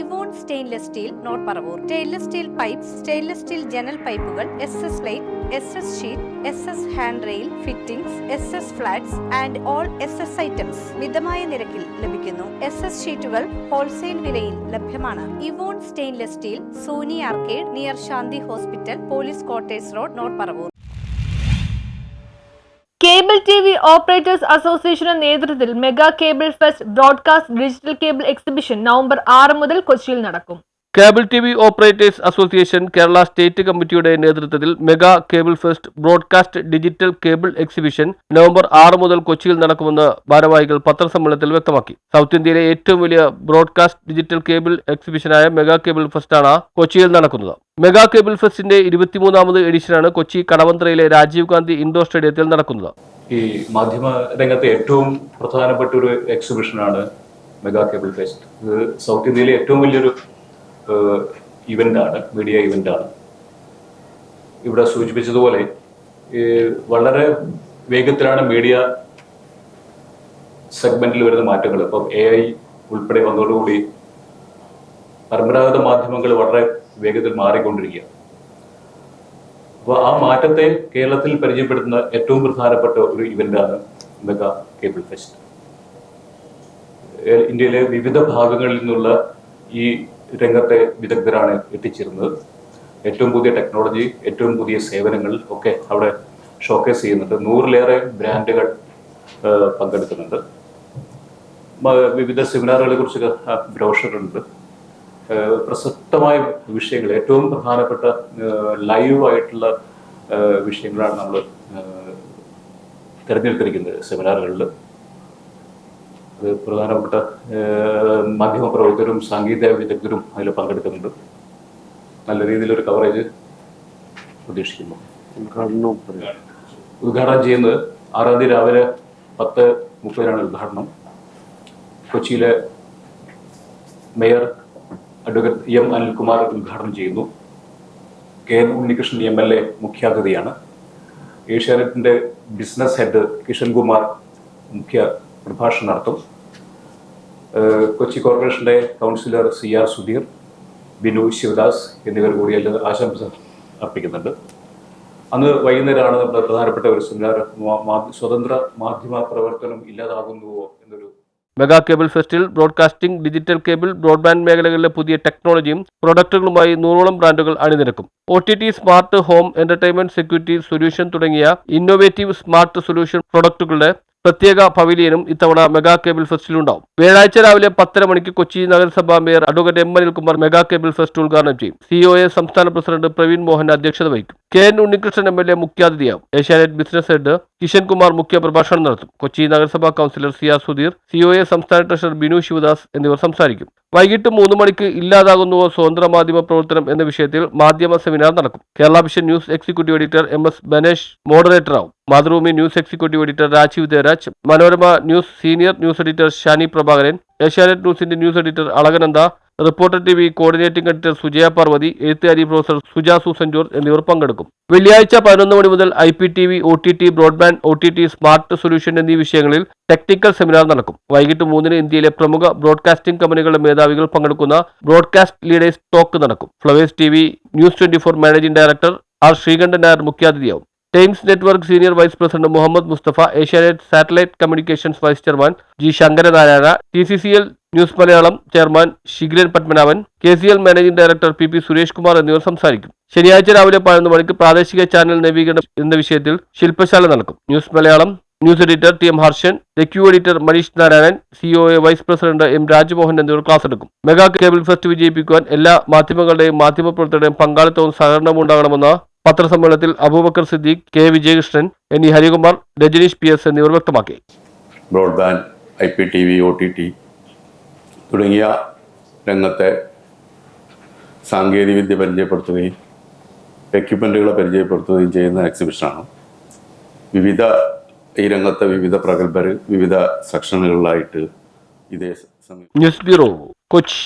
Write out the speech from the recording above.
Evon stainless steel north Paravur. Stainless steel pipe stainless steel ജനൽ പൈപ്പുകൾ S S light S S sheet S S hand rail fittings S S flats and all S S items മിതമായ നിരക്കിൽ ലഭിക്കുന്നു. S S ഷീറ്റുകൾ wholesale വിലയിൽ ലഭ്യമാണ്. Evon stainless steel Sony arcade near Shanti hospital police quarters road north Paravur. Cable T V operators അസോസിയേഷന്റെ നേതൃത്വത്തിൽ mega cable fest broadcast digital cable exhibition November ആറ് മുതൽ കൊച്ചിയിൽ നടക്കും. Cable T V operators association Kerala state കമ്മിറ്റിയുടെ നേതൃത്വത്തിൽ mega cable fest broadcast digital cable exhibition November ആറ് മുതൽ കൊച്ചിയിൽ നടക്കുമെന്ന് ഭാരവാഹികൾ പത്രസമ്മേളനത്തിൽ വ്യക്തമാക്കി. സൗത്ത് ഇന്ത്യയിലെ ഏറ്റവും വലിയ ബ്രോഡ്കാസ്റ്റ് ഡിജിറ്റൽ കേബിൾ എക്സിബിഷനായ മെഗാ കേബിൾ ഫെസ്റ്റാണ് കൊച്ചിയിൽ നടക്കുന്നത്. മെഗാ കേബിൾ ഫെസ്റ്റിന്റെ ഇരുപത്തിമൂന്നാമത് എഡിഷനാണ് കൊച്ചി കടവന്ത്രയിലെ രാജീവ് ഗാന്ധി ഇൻഡോർ സ്റ്റേഡിയത്തിൽ നടക്കുന്നത്. ഈ മാധ്യമ രംഗത്തെ ഏറ്റവും പ്രധാനപ്പെട്ട ഒരു എക്സിബിഷനാണ് മെഗാ കേബിൾ ഫെസ്റ്റ്. ഇത് സൗത്ത് ഇന്ത്യയിലെ ഏറ്റവും വലിയൊരു ഇവന്റ് ആണ് മീഡിയ ഇവന്റ് ആണ് ഇവിടെ സൂചിപ്പിച്ചതുപോലെ വളരെ വേഗത്തിലാണ് മീഡിയ സെഗ്മെന്റിൽ വരുന്ന മാറ്റങ്ങൾ. ഇപ്പം എ ഐ ഉൾപ്പെടെ വന്നതോടുകൂടി പരമ്പരാഗത മാധ്യമങ്ങൾ വളരെ വേഗത്തിൽ മാറിക്കൊണ്ടിരിക്കുകയാണ്. അപ്പോൾ ആ മാറ്റത്തെ കേരളത്തിൽ പരിചയപ്പെടുത്തുന്ന ഏറ്റവും പ്രധാനപ്പെട്ട ഒരു ഇവന്റാണ് മെഗാ കേബിൾ ഫെസ്റ്റ്. ഇന്ത്യയിലെ വിവിധ ഭാഗങ്ങളിൽ നിന്നുള്ള ഈ രംഗത്തെ വിദഗ്ധരാണ് എത്തിച്ചിരുന്നത്. ഏറ്റവും പുതിയ ടെക്നോളജി ഏറ്റവും പുതിയ സേവനങ്ങൾ ഒക്കെ അവിടെ ഷോക്കേസ് ചെയ്യുന്നുണ്ട്. നൂറിലേറെ ബ്രാൻഡുകൾ പങ്കെടുക്കുന്നുണ്ട്. വിവിധ സെമിനാറുകളെ കുറിച്ച് ബ്രോഷറുണ്ട്. പ്രസക്തമായ വിഷയങ്ങൾ ഏറ്റവും പ്രധാനപ്പെട്ട ലൈവ് ആയിട്ടുള്ള വിഷയങ്ങളാണ് നമ്മൾ തിരഞ്ഞെടുത്തിരിക്കുന്നത് സെമിനാറുകളിൽ അത് പ്രധാനപ്പെട്ട മാധ്യമപ്രവർത്തകരും മാധ്യമ പ്രവർത്തകരും സാങ്കേതിക വിദഗ്ധരും അതിൽ പങ്കെടുക്കുന്നുണ്ട് നല്ല രീതിയിലൊരു കവറേജ് പ്രതീക്ഷിക്കുന്നു. ഉദ്ഘാടനം ചെയ്യുന്നത് ആറാം തീയതി രാവിലെ പത്ത് മുപ്പതിനാണ് ഉദ്ഘാടനം. കൊച്ചിയിലെ മേയർ അഡ്വക്കേറ്റ് എം അനിൽകുമാർ ഉദ്ഘാടനം ചെയ്യുന്നു. K N Unnikrishnan M L A മുഖ്യാതിഥിയാണ്. ഏഷ്യാനെറ്റിന്റെ ബിസിനസ് ഹെഡ് കിഷൻ കുമാർ മുഖ്യ പ്രഭാഷണം നടത്തും. കൊച്ചി കോർപ്പറേഷന്റെ councillor C R Sudheer Binu Sivadas എന്നിവർ കൂടി എല്ലാ ആശംസ അർപ്പിക്കുന്നുണ്ട്. അന്ന് വൈകുന്നേരമാണ് നമ്മുടെ പ്രധാനപ്പെട്ട ഒരു സെമിനാർ. സ്വതന്ത്ര മാധ്യമ പ്രവർത്തനം ഇല്ലാതാകുന്നുവോ എന്നൊരു മെഗാ കേബിൾ ഫെസ്റ്റിൽ ബ്രോഡ്കാസ്റ്റിംഗ് ഡിജിറ്റൽ കേബിൾ ബ്രോഡ്ബാൻഡ് മേഖലകളിലെ പുതിയ ടെക്നോളജിയും പ്രൊഡക്റ്റുകളുമായി നൂറോളം ബ്രാൻഡുകൾ അണിനിരക്കും. O T T smart home entertainment security solution തുടങ്ങിയ ഇന്നോവേറ്റീവ് സ്മാർട്ട് സൊല്യൂഷൻ പ്രൊഡക്റ്റുകളുടെ പ്രത്യേക പവിലിയനും ഇത്തവണ മെഗാ കേബിൾ ഫെസ്റ്റിലുണ്ടാവും വ്യാഴാഴ്ച രാവിലെ പത്തര മണിക്ക് കൊച്ചി നഗരസഭാ mayor advocate M Anilkumar mega cable fest ഉദ്ഘാടനം ചെയ്യും. സിഒ എ സംസ്ഥാന പ്രസിഡന്റ് പ്രവീൺ മോഹൻ അധ്യക്ഷത വഹിക്കും. K N Unnikrishnan M L A മുഖ്യാതിഥിയാവും. Asianet business head Kishan Kumar മുഖ്യ പ്രഭാഷണം നടത്തും. കൊച്ചി നഗരസഭാ councillor C R Sudheer CO A സംസ്ഥാന ട്രഷറർ ബിനു ശിവദാസ് എന്നിവർ സംസാരിക്കും. വൈകിട്ട് മൂന്ന് മണിക്ക് ഇല്ലാതാകുന്നുവോ സ്വതന്ത്ര മാധ്യമ പ്രവർത്തനം എന്ന വിഷയത്തിൽ മാധ്യമ സെമിനാർ നടക്കും. Kerala vision news executive editor M S Banesh moderator ആവും. Mathrubhumi news executive editor Rajeev Devaraj Manorama news senior news editor Shani Prabhakaran Asianet ന്യൂസിന്റെ news editor Alakananda reporter T V coordinating editor Sujaya Parvathy എഴുത്തുകാരി professor Suja Susan George എന്നിവർ പങ്കെടുക്കും. വെള്ളിയാഴ്ച പതിനൊന്ന് മണി മുതൽ I P T V O T T broadband O T T smart solution എന്നീ വിഷയങ്ങളിൽ ടെക്നിക്കൽ സെമിനാർ നടക്കും. വൈകിട്ട് മൂന്നിന് ഇന്ത്യയിലെ പ്രമുഖ ബ്രോഡ്കാസ്റ്റിംഗ് കമ്പനികളുടെ മേധാവികൾ പങ്കെടുക്കുന്ന ബ്രോഡ്കാസ്റ്റ് ലീഡേഴ്സ് ടോക്ക് നടക്കും. Flowers T V news twenty four managing director R Sreekandan Nair മുഖ്യാതിഥിയാവും. Times network senior vice president Muhammad Musthafa Asianet satellite communications vice chairman G Sankaranarayana T C C L news Malayalam chairman Shikhiran Padmanabhan K C L managing director P P Suresh Kumar എന്നിവർ സംസാരിക്കും. ശനിയാഴ്ച രാവിലെ പതിനൊന്ന് മണിക്ക് പ്രാദേശിക channel നവീകരണം എന്ന വിഷയത്തിൽ ശില്പശാല നടക്കും. News Malayalam news editor T M Harshan റെക്യൂ editor Manish Narayanan CO A vice president M Rajmohan എന്നിവർ ക്ലാസ് എടുക്കും. മെഗാ കേബിൾ ഫെസ്റ്റ് വിജയിപ്പിക്കുവാൻ എല്ലാ മാധ്യമങ്ങളുടെയും മാധ്യമപ്രവർത്തകരുടെയും പങ്കാളിത്തവും സഹകരണവും ഉണ്ടാകണമെന്ന് പത്രസമ്മേളനത്തിൽ Aboobacker Siddique K Vijayakrishnan N E Harikumar Rajneesh P S എന്നിവർ വ്യക്തമാക്കി. Broadband I P T V O T T തുടങ്ങിയ രംഗത്തെ സാങ്കേതികവിദ്യ പരിചയപ്പെടുത്തുകയും എക്യുപ്മെന്റുകളെ പരിചയപ്പെടുത്തുകയും ചെയ്യുന്ന എക്സിബിഷനാണ് വിവിധ ഈ രംഗത്തെ വിവിധ പ്രഗത്ഭർ വിവിധ സെക്ഷനുകളിലായിട്ട് ഇതേ സമയം ന്യൂസ് ബ്യൂറോ കൊച്ചി.